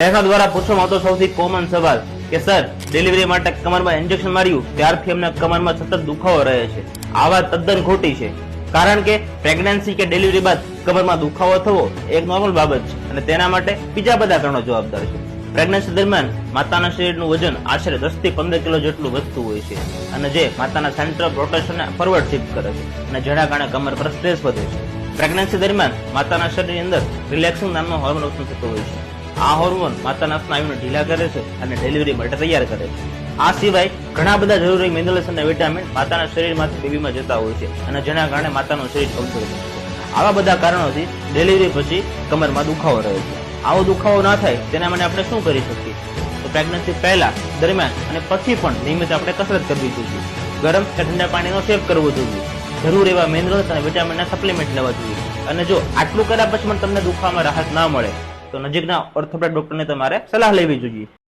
બહેનો દ્વારા પૂછવામાં આવતો સૌથી કોમન સવાલ કે, સર ડિલિવરી માટે કમરમાં ઇન્જેક્શન માર્યું, ત્યારથી અમને કમરમાં સતત દુખાવો રહે છે. આ વાત તદ્દન ખોટી છે. કારણ કે પ્રેગ્નન્સી કે ડિલિવરી બાદ કમરમાં દુખાવો થવો એક નોર્મલ બાબત છે અને તેના માટે બીજા બધા કારણો જવાબદાર છે. પ્રેગ્નન્સી દરમિયાન માતાના શરીરનું વજન આશરે દસથી પંદર કિલો જેટલું વધતું હોય છે અને જે માતાના સેન્ટ્રલ રોટેશનને ફોરવર્ડ શિફ્ટ કરે છે અને જેના કારણે કમર પર સ્ટ્રેસ વધે છે. પ્રેગ્નન્સી દરમિયાન માતાના શરીરની અંદર રિલેક્સિંગ નામનો હોર્મોન ઉત્પન્ન થતો હોય છે. આ હોર્મોન માતાના સ્નાયુને ઢીલા કરે છે અને ડિલિવરી માટે તૈયાર કરે છે. આ સિવાય ઘણા બધા જરૂરી મિનરલ્સ અને વિટામિન માતાના શરીરમાંથી બેબીમાં જતા હોય છે અને જેના કારણે માતાનું શરીર કમજોર બને છે. આવા બધા કારણોથી ડિલિવરી પછી કમરમાં દુખાવો રહે છે. આવો દુખાવો ના થાય તેના માટે આપણે શું કરી શકીએ? તો પ્રેગ્નન્સી પહેલા, દરમિયાન અને પછી પણ નિયમિત આપણે કસરત કરવી જોઈએ. ગરમ કે ઠંડા પાણીનો સેવ કરવો જોઈએ. જરૂર એવા મિનરલ્સ અને વિટામિનના સપ્લિમેન્ટ લેવા જોઈએ. અને જો આટલું કર્યા પછી પણ તમને દુખાવામાં રાહત ના મળે તો નજીકના ઓર્થોપેડ ડોક્ટરને તમારે સલાહ લેવી જોઈએ.